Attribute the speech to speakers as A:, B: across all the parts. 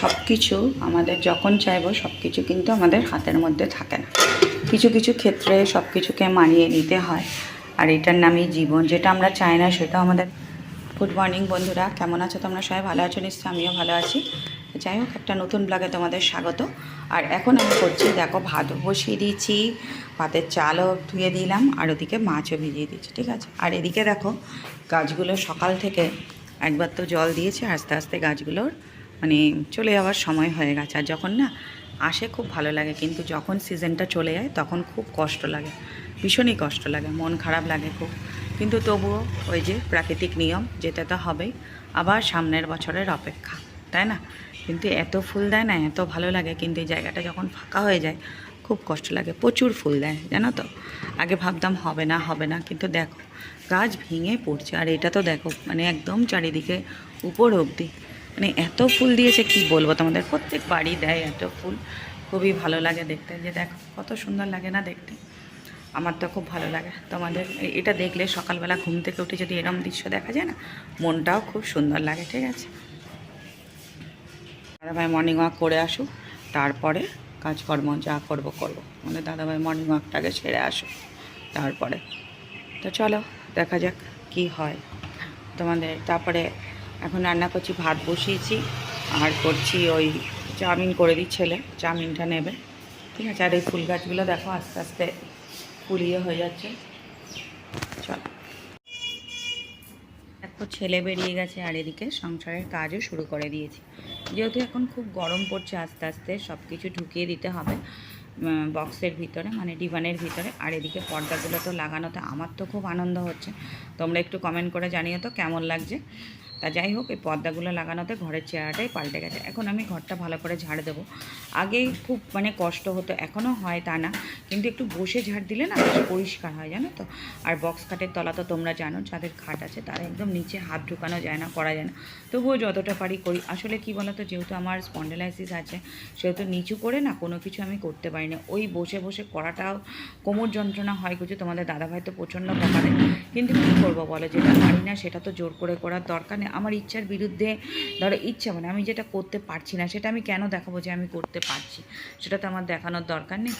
A: সব কিছু আমাদের যখন চাইব সব কিছু কিন্তু আমাদের হাতের মধ্যে থাকে না। কিছু কিছু ক্ষেত্রে সব কিছুকে মানিয়ে নিতে হয়। আর এটার নামই জীবন। যেটা আমরা চাই না সেটা আমাদের গুড মর্নিং বন্ধুরা। কেমন আছো তোমরা? সবাই ভালো আছো? নিশ্চয়ই আমিও ভালো আছি। যাই হোক, একটা নতুন ব্লগে তোমাদের স্বাগত। আর এখন আমি করছি, দেখো, ভাত বসিয়ে দিয়েছি। ভাতের চালও ধুয়ে দিলাম। আর ওদিকে মাছও ভিজিয়ে দিচ্ছি ঠিক আছে? আর এদিকে দেখো, গাছগুলো সকাল থেকে একবার তো জল দিয়েছে। আস্তে আস্তে গাছগুলোর মানে চলে যাওয়ার সময় হয়ে গেছে। আর যখন না আসে খুব ভালো লাগে, কিন্তু যখন সিজনটা চলে যায় তখন খুব কষ্ট লাগে, ভীষণই কষ্ট লাগে, মন খারাপ লাগে খুব। কিন্তু তবুও ওই যে প্রাকৃতিক নিয়ম, যেটা তো হবেই, আবার সামনের বছরের অপেক্ষা, তাই না? কিন্তু এত ফুল দেয় না, এত ভালো লাগে, কিন্তু এই জায়গাটা যখন ফাঁকা হয়ে যায়, খুব কষ্ট লাগে, প্রচুর ফুল দেয়, জানো তো? আগে ভাবতাম হবে না হবে না, কিন্তু দেখো, গাছ ভেঙে পড়ছে, আর এটা তো দেখো মানে একদম চারিদিকে উপর অবধি। মানে এত ফুল দিয়েছে, কি বলব তোমাদের? প্রত্যেক বাড়ি দেয় এত ফুল। খুবই ভালো লাগে দেখতে। যে দেখো, কত সুন্দর লাগে না দেখতে? আমার তো খুব ভালো লাগে। তোমাদের এটা দেখলে সকালবেলা ঘুম থেকে উঠে যদি এরম দৃশ্য দেখা যায় না, মনটাও খুব সুন্দর লাগে, ঠিক আছে? দাদাভাই মর্নিং ওয়াক করে আসুক, তারপরে কাজকর্ম যা করব করব। আমাদের দাদাভাই মর্নিং ওয়াকটাকে ছেড়ে আসুক, তারপরে। তো চলো, দেখা যাক কি হয়। তোমাদের, তারপরে এখন রান্না করছি, ভাত বসিয়েছি, আর করছি ওই চাউমিন করে দিই ছেলে, চাউমিনটা নেবে। ঠিক আছে, আর এই ফুল গাছগুলো দেখো আস্তে আস্তে ফুলিয়ে হয়ে যাচ্ছে। চল। দেখো, ছেলে বেরিয়ে গেছে, আর এদিকে সংসারের কাজও শুরু করে দিয়েছি। যেহেতু এখন খুব গরম পড়ছে, আস্তে আস্তে সব কিছু ঢুকিয়ে দিতে হবে বক্সের ভিতরে মানে ডিভানের ভিতরে। আর এদিকে পর্দাগুলো তো লাগানোতে আমার তো খুব আনন্দ হচ্ছে। তোমরা একটু কমেন্ট করে জানিও তো কেমন লাগছে। তা যাই হোক, এই পর্দাগুলো লাগানোতে ঘরের চেহারাটাই পাল্টে গেছে। এখন আমি ঘরটা ভালো করে ঝাড় দেবো। আগে খুব মানে কষ্ট হতো, এখনও হয় তা না। কিন্তু একটু বসে ঝাড় দিলে না বেশ পরিষ্কার হয়, জানো তো? আর বক্স খাটের তলা তো তোমরা জানো, যাদের খাট আছে তারা একদম নিচে হাত ঢুকানো যায় না, করা যায় না। তবুও যতটা পারি করি। আসলে কি বলতো, যেহেতু আমার স্পন্ডেলাইসিস আছে, সেহেতু নিচু করে না কোনো কিছু আমি করতে পারি না। ওই বসে বসে করাটাও কোমর যন্ত্রণা হয় কিছু, তোমাদের দাদাভাই তো প্রচণ্ড বকা কিন্তু কী করব বলো, যেটা পারি না সেটা তো জোর করে করার দরকার নেই। আমার ইচ্ছার বিরুদ্ধে, ধরো ইচ্ছা মানে আমি যেটা করতে পারছি না, সেটা আমি কেন দেখাবো যে আমি করতে পারছি? সেটা তো আমার দেখানোর দরকার নেই।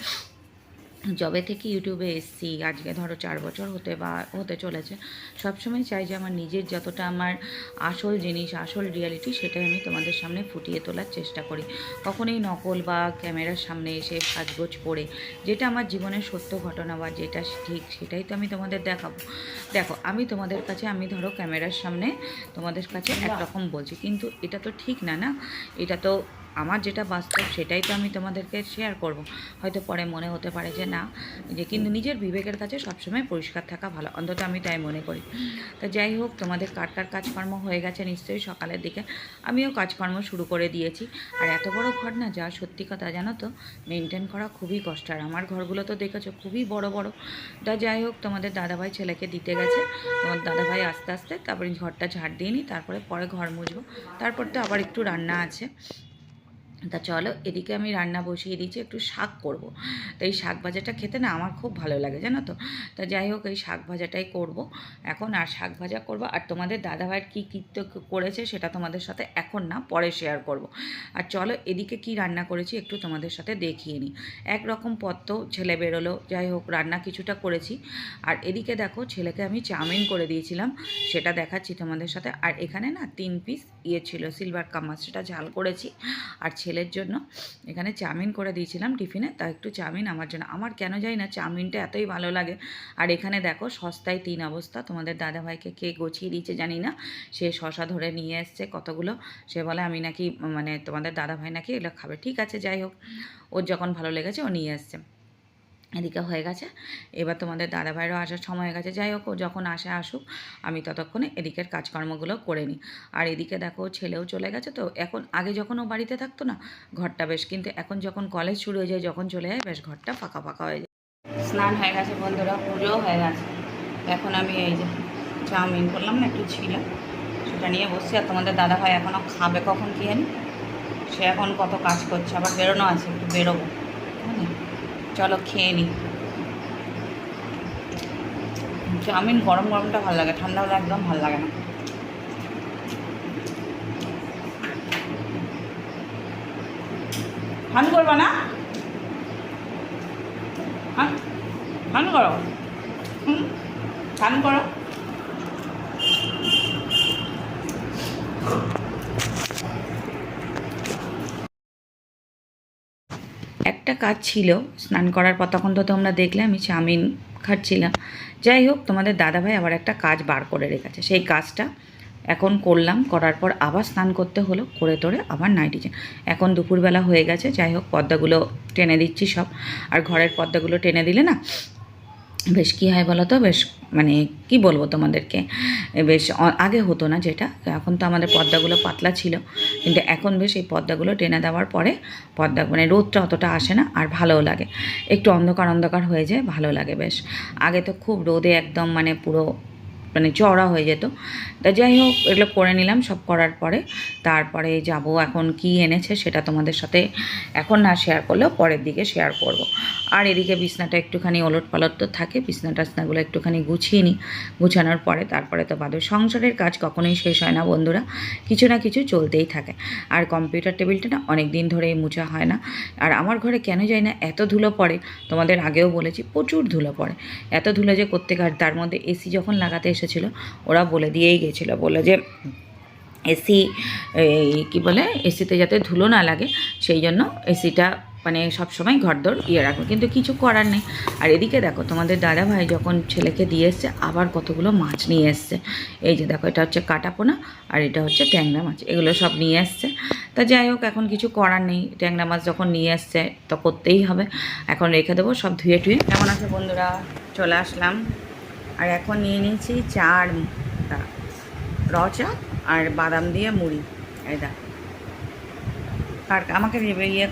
A: যবে থেকে ইউটিউবে এসছি আজকে ধরো চার বছর হতে বা হতে চলেছে সবসময় চাই যে আমার নিজের যতটা আমার আসল জিনিস আসল রিয়ালিটি সেটাই আমি তোমাদের সামনে ফুটিয়ে তোলার চেষ্টা করি। কখনোই নকল বা ক্যামেরার সামনে এসে সাজগোজ পড়ে যেটা আমার জীবনের সত্য ঘটনা বা যেটা ঠিক সেটাই তো আমি তোমাদের দেখাবো। দেখো আমি তোমাদের কাছে আমি ধরো ক্যামেরার সামনে তোমাদের কাছে একরকম বলছি কিন্তু এটা তো ঠিক না না? এটা তো আমার যেটা বাস্তব সেটাই তো আমি তোমাদেরকে শেয়ার করব। হয়তো পরে মনে হতে পারে যে না, যে কিন্তু নিজের বিবেকের কাছে সবসময় পরিষ্কার থাকা ভালো, অন্তত আমি তাই মনে করি। তা যাই হোক, তোমাদের কার কার কাজকর্ম হয়ে গেছে নিশ্চয়ই সকালের দিকে। আমিও কাজকর্ম শুরু করে দিয়েছি। আর এত বড় ঘর না, যা সত্যি কথা জানো তো মেনটেন করা খুবই কষ্ট। আর আমার ঘরগুলো তো দেখেছ, খুবই বড় বড়। তা যাই হোক, তোমাদের দাদাভাই ছেলেকে দিতে গেছে। তোমার দাদাভাই আস্তে আস্তে তারপরে ঘরটা ঝাড় দিয়ে নিই, তারপরে পরে ঘর মুছবো। তারপর তো আবার একটু রান্না আছে। তা চলো এদিকে আমি রান্না বসিয়ে দিয়েছি একটু শাক করব। তো এই শাক ভাজাটা খেতে না আমার খুব ভালো লাগে, জানো তো তা যাই হোক, এই শাক ভাজাটাই করব। এখন আর শাক ভাজা করব আর তোমাদের দাদাভাইয়ের কী কীর্ত করেছে সেটা তোমাদের সাথে এখন না, পরে শেয়ার করব। আর চলো এদিকে কি রান্না করেছি একটু তোমাদের সাথে দেখিয়ে নিই একরকম তো ছেলে বেরোলো, যাই হোক, রান্না কিছুটা করেছি আর এদিকে দেখো, ছেলেকে আমি চাউমিন করে দিয়েছিলাম, সেটা দেখাচ্ছি তোমাদের সাথে আর এখানে না তিন পিস ইয়ে ছিল সিলভার কামাজ, সেটা ঝাল করেছি আর ছেলের জন্য। এখানে চাউমিন করে দিয়েছিলাম টিফিনে, তা একটু চাউমিন আমার জন্য। আমার কেন যাই না চাউমিনটা এতই ভালো লাগে। আর এখানে দেখো সস্তায় তিন অবস্থা, তোমাদের দাদাভাইকে কে গছিয়ে দিয়েছে জানি না। সে শশা ধরে নিয়ে এসছে কতগুলো, সে বলে আমি নাকি মানে তোমাদের দাদাভাই নাকি এগুলো খাবে। ঠিক আছে, যাই হোক। ওর যখন ভালো লেগেছে ও নিয়ে এসছে। এদিকে হয়ে গেছে। এবার তোমাদের দাদা দাদাভাইয়েরও আসার সময় হয়ে গেছে। যাই হোক যখন আসে আসুক, আমি ততক্ষণে এদিকের কাজকর্মগুলো করে নিই। আর এদিকে দেখো, ছেলেও চলে গেছে তো। এখন আগে যখন ও বাড়িতে থাকতো না, ঘরটা বেশ, কিন্তু এখন যখন কলেজ শুরু হয়ে যায়, যখন চলে যায়, বেশ ঘরটা ফাঁকা ফাঁকা হয়ে যায়। স্নান হয়ে গেছে বন্ধুরা, পুজোও হয়ে গেছে। এখন আমি এই যে চাউমিন করলাম না, একটু ছিল, সেটা নিয়ে বসছি। আর তোমাদের দাদাভাই এখনও খাবে কখন কি সে এখন কত কাজ করছে, আবার বেরোনো আছে, একটু বেরোবো? চলো খেয়ে নিই চাউমিন গরম গরমটা ভালো লাগে, ঠান্ডা হলে একদম ভালো লাগে না। ফান করবা না? ফান করো। হুম ফান করো। একটা কাজ ছিল, স্নান করার পর তখন তো তোমরা দেখলে আমি চাউমিন খাচ্ছিলাম। যাই হোক, তোমাদের দাদাভাই আবার একটা কাজ বার করে রেখেছে। সেই কাজটা এখন করলাম, করার পর আবার স্নান করতে হলো, করে তোরে আবার নাইটি এখন দুপুরবেলা হয়ে গেছে, যাই হোক পর্দাগুলো টেনে দিচ্ছি সব। আর ঘরের পর্দাগুলো টেনে দিলে না বেশ কী হয় বলো তো? বেশ মানে কি বলব তোমাদেরকে? বেশ আগে হতো না যেটা। এখন তো আমাদের পর্দাগুলো পাতলা ছিল। কিন্তু এখন বেশ এই পর্দাগুলো টেনে দেওয়ার পরে পর্দা মানে রোদটা অতটা আসে না আর ভালোও লাগে। একটু অন্ধকার অন্ধকার হয়ে যায়, ভালো লাগে বেশ। আগে তো খুব রোদে একদম মানে পুরো মানে চড়া হয়ে যেত। তা যাই হোক, এগুলো করে নিলাম, সব করার পরে তারপরে যাব এখন কি এনেছে সেটা তোমাদের সাথে এখন না শেয়ার করলেও পরের দিকে শেয়ার করব। আর এদিকে বিছনাটা একটুখানি ওলট পালট তো থাকে, বিছনা টাছনাগুলো একটুখানি গুছিয়ে নিই গুছানোর পরে তারপরে তো বাদে সংসারের কাজ কখনোই শেষ হয় না বন্ধুরা, কিছু না কিছু চলতেই থাকে। আর কম্পিউটার টেবিলটা না অনেক দিন ধরেই মুছা হয় না। আর আমার ঘরে কেন যায় না এত ধুলো পড়ে, তোমাদের আগেও বলেছি প্রচুর ধুলো পড়ে। এত ধুলো যে করতে তার মধ্যে এসি যখন লাগাতে এসেছিল, ওরা বলে দিয়েই গেছিল বলে যে এসি, এই কী বলে, এসিতে যাতে ধুলো না লাগে, সেই জন্য এসিটা মানে সবসময় ঘরদোর ইয়ে রাখবে। কিন্তু কিছু করার নেই। আর এদিকে দেখো, তোমাদের দাদা ভাই যখন ছেলেকে দিয়ে এসছে, আবার কতগুলো মাছ নিয়ে এসছে। এই যে দেখো, এটা হচ্ছে কাটাপোনা আর এটা হচ্ছে ট্যাংরা মাছ। এগুলো সব নিয়ে এসছে। তা যাই হোক, এখন কিছু করার নেই। ট্যাংরা মাছ যখন নিয়ে এসছে, তো করতেই হবে। এখন রেখে দেবো, সব ধুয়ে টুয়ে। কেমন আছে বন্ধুরা? চলে আসলাম। আর এখন নিয়ে নিয়েছি চার র চা আর বাদাম দিয়ে মুড়ি দেখ। আর আমাকে ইয়ে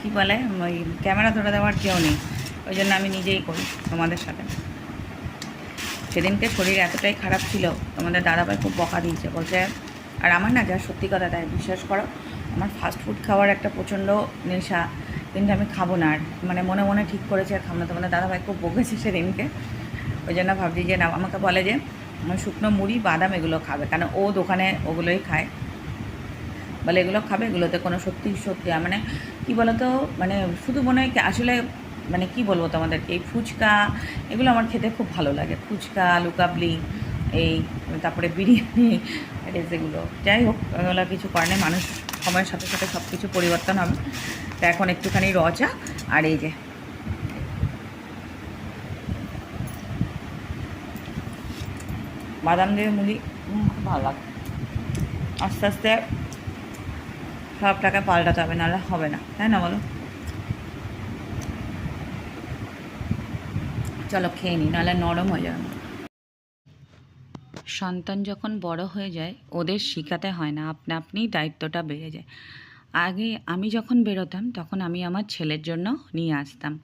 A: কি বলে, ওই ক্যামেরা ধরে দেওয়ার কেউ নেই, ওই জন্য আমি নিজেই করি তোমাদের সাথে। সেদিনকে শরীর এতটাই খারাপ ছিল, তোমাদের দাদাভাই খুব বকা দিয়েছে, বলছে, আর আমার না যা সত্যি কথা তাই, বিশ্বাস করো, আমার ফাস্ট ফুড খাওয়ার একটা প্রচণ্ড নেশা, কিন্তু আমি খাব না, আর মানে মনে মনে ঠিক করেছে আর খাব না, তোমাদের দাদাভাই খুব বকেছে সেদিনকে। ওই জন্য ভাবছি যে না, আমাকে বলে যে শুকনো মুড়ি, বাদাম এগুলো খাবে। কারণ ও দোকানে ওগুলোই খায়। বলে এগুলো খাবে, এগুলোতে কোনো সত্যি সত্যি মানে কি বলতো মানে শুধু মনে হয় আসলে মানে কি বলব তোমাদেরকে, এই ফুচকা এগুলো আমার খেতে খুব ভালো লাগে। ফুচকা আলু কাবলি এই তারপরে বিরিয়ানি এগুলো। যাই হোক, এগুলো কিছু করে নেই মানুষ সময়ের সাথে সাথে সব কিছু পরিবর্তন হবে। তা এখন একটুখানি রচা আর এই যে বাদাম দিয়ে মুড়ি ভালো লাগে আস্তে আস্তে সব টাকা পাল্টাতে হবে, নাহলে হবে না। তাই না বলো? চলো খেয়ে নিই নাহলে নরম হয়ে যাবে। সন্তান যখন বড় হয়ে যায়, ওদের শেখাতে হয় না, আপনা আপনিই দায়িত্বটা বেড়ে যায়। আগে আমি যখন বেরোতাম, তখন আমি আমার ছেলের জন্য নিয়ে আসতাম।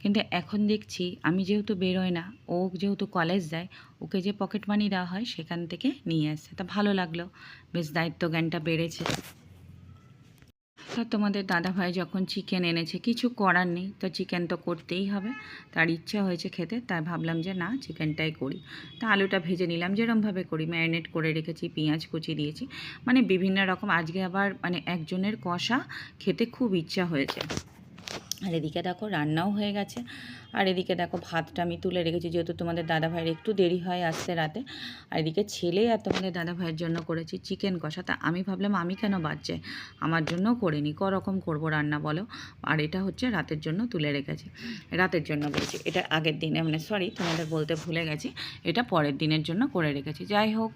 A: কিন্তু এখন দেখছি আমি যেহেতু বেরোই না, ও যেহেতু কলেজ যায়, ওকে যে পকেট মানি দেওয়া হয় সেখান থেকে নিয়ে আসছে। তা ভালো লাগল, বেশ দায়িত্ব জ্ঞানটা বেড়েছে। তা তোমাদের দাদাভাই যখন চিকেন এনেছে, কিছু করার নেই, তো চিকেন তো করতেই হবে। তার ইচ্ছা হয়েছে খেতে, তাই ভাবলাম যে না চিকেনটাই করি। তা আলুটা ভেজে নিলাম, যেরমভাবে করি। ম্যারিনেট করে রেখেছি, পেঁয়াজ কুচি দিয়েছি। মানে বিভিন্ন রকম, আজকে আবার মানে একজনের কষা, খেতে খুব ইচ্ছা হয়েছে। আর এদিকে দেখো রান্নাও হয়ে গেছে। আর এদিকে দেখো ভাতটা আমি তুলে রেখেছি, যেহেতু তোমাদের দাদা ভাইয়ের একটু দেরি হয় আসতে রাতে। আর এদিকে ছেলে আর তোমাদের দাদা ভাইয়ের জন্য করেছি চিকেন কষা। তা আমি ভাবলাম, আমি কেন বাচ্চে আমার জন্যও করিনি রকম করব রান্না বলো। আর এটা হচ্ছে রাতের জন্য তুলে রেখেছি, রাতের জন্য বলছি এটা আগের দিনে মানে সরি তোমাদের বলতে ভুলে গেছি। এটা পরের দিনের জন্য করে রেখেছি। যাই হোক,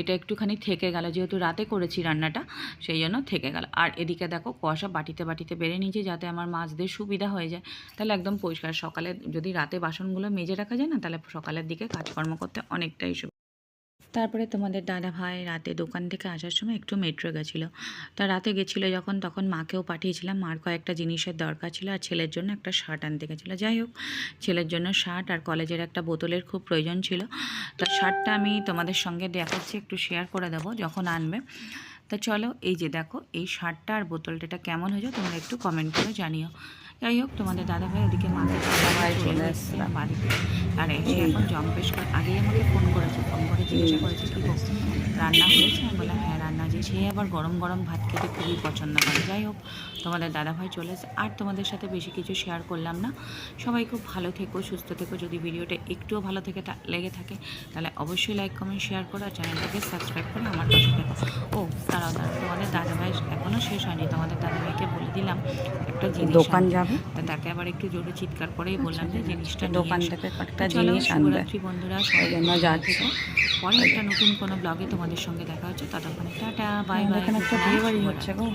A: এটা একটুখানি থেকে গেল, যেহেতু রাতে করেছি রান্নাটা, সেই জন্য থেকে গেল। আর এদিকে দেখো কষা বাটিতে বাটিতে বেড়ে নিয়েছি, যাতে আমার মাছদের সুবিধা হয়ে যায়। তাহলে একদম পরিষ্কার, সকালে যদি রাতে বাসনগুলো মেজে রাখা যায় না, তাহলে সকালের দিকে কাজকর্ম করতে অনেকটাই সুবিধা তারপরে তোমাদের দাদা ভাই রাতে দোকান থেকে আসার সময় একটু মেট্রো গেছিল। তা রাতে গেছিল যখন, তখন মাকেও পাঠিয়েছিলাম, মার কয়েকটা জিনিসের দরকার ছিল আর ছেলের জন্য একটা শার্ট আনতে গেছিল। যাই হোক, ছেলের জন্য শার্ট আর কলেজের একটা বোতলের খুব প্রয়োজন ছিল। তা শার্টটা আমি তোমাদের সঙ্গে দেখাচ্ছি, একটু শেয়ার করে দেবো যখন আনবে। তা চলো, এই যে দেখো, এই শার্টটা আর বোতলটা কেমন হয়েছে, তোমরা একটু কমেন্ট করে জানিও। যাই হোক তোমাদের দাদাভাই ওদিকে মাকে ভাই চলে এসছে বাড়িতে। আর এসে এখন জম্পেশ করে আগেই আমাকে ফোন করেছে ফোন করে জিজ্ঞাসা করেছে কি রান্না হয়েছে? আমি বললাম হ্যাঁ রান্না যে সে আবার গরম গরম ভাত খেতে খুবই পছন্দ করে। যাই হোক তোমাদের দাদাভাই চলে এসে আর তোমাদের সাথে বেশি কিছু শেয়ার করলাম না। সবাই খুব ভালো থেকো সুস্থ থেকো। যদি ভিডিওটা একটুও ভালো থেকে লেগে থাকে তাহলে অবশ্যই লাইক কমেন্ট শেয়ার করো আর চ্যানেলটাকে সাবস্ক্রাইব করে আমার পাশে থেকো। ও দাঁড়াও দাঁড়াও তোমাদের দাদাভাই এখনও শেষ হয়নি। তোমাদের দাদাভাইকে বলে দিলাম একটা জিনিস
B: দোকান যাবে?
A: তা তাকে আবার একটু জোরে চিৎকার করেই বললাম যে জিনিসটা নিয়ে
B: দোকান থেকে একটা জিনিস আনবে।
A: বন্ধুরা সবাই পরে একটা নতুন কোনো ব্লগে তোমাদের সঙ্গে দেখা হচ্ছে। ততক্ষণে টাটা বাই বাই
B: এখানে একটা বিয়ে বাড়ি হচ্ছে গো।